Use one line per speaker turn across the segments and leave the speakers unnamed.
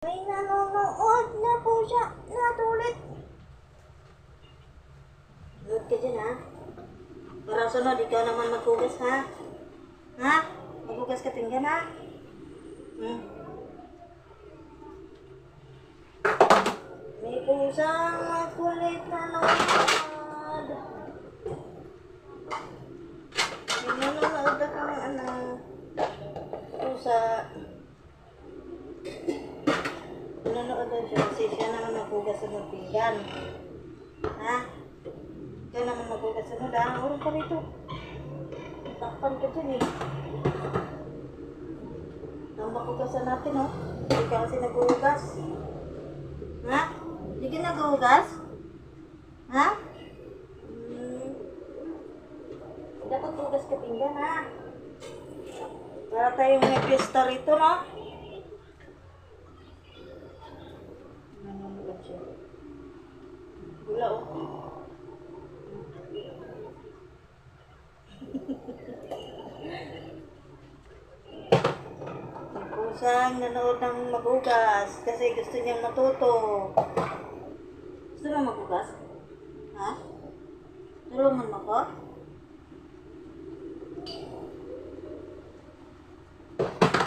May nanonood na po siya. Natulit. Load ka dyan, ha? Para sunod, ikaw naman maghugas, ha? Ha? Maghugas ka pinggan, ha? Hmm. May pusang makulit na nanonood. May nanonood ako ng ano. Pusa. Nanonood daw siya kasi siya naman maghugas ng pinggan. Ha? Ikaw naman maghugas ng ha? Urong ka rito. Takpan ka dyan eh. Ang makugasan natin oh. Hindi ka kasi naghuhugas. Ha? Hindi ka naghuhugas? Ha? Hmm. Dapat hugas ka pinggan ha? Para tayong may pista rito no? Nanonood siya. Wala oh. Ang pusang nanood ng maghugas kasi gusto niyang matuto. Gusto mo maghugas? Ha? Tulungan mo ko?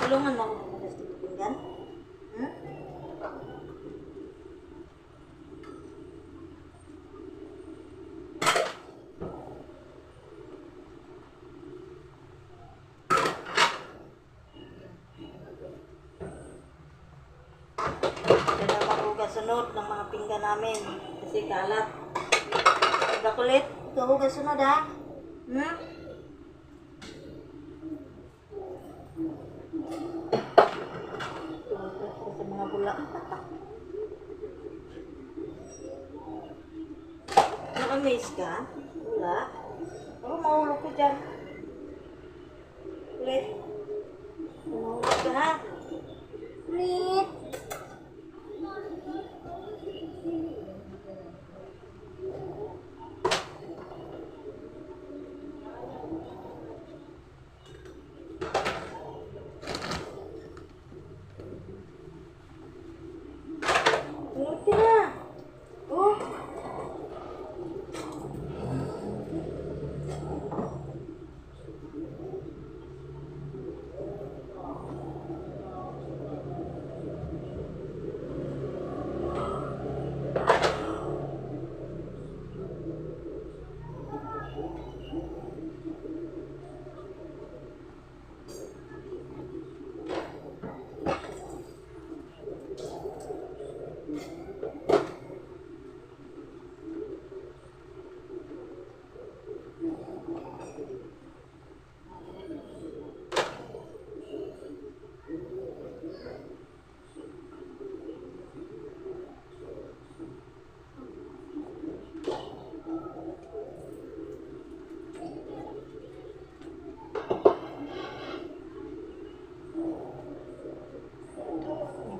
Tulungan mo ako maghugas dito pinggan? Hmm? Kaya maghugas sunod ng mga pinggan namin kasi kalat. Bakulit, kahugas sunod ha? Hmm? Sa mga bula. Naka-maze ka? Wala? Pero mahulog ko dyan. Ulit. Mahulog ka ha? Ulit. Ulit ka na. Oh.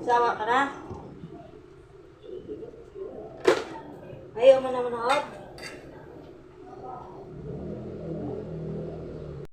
Sawa ka na? Ayaw mo na manood?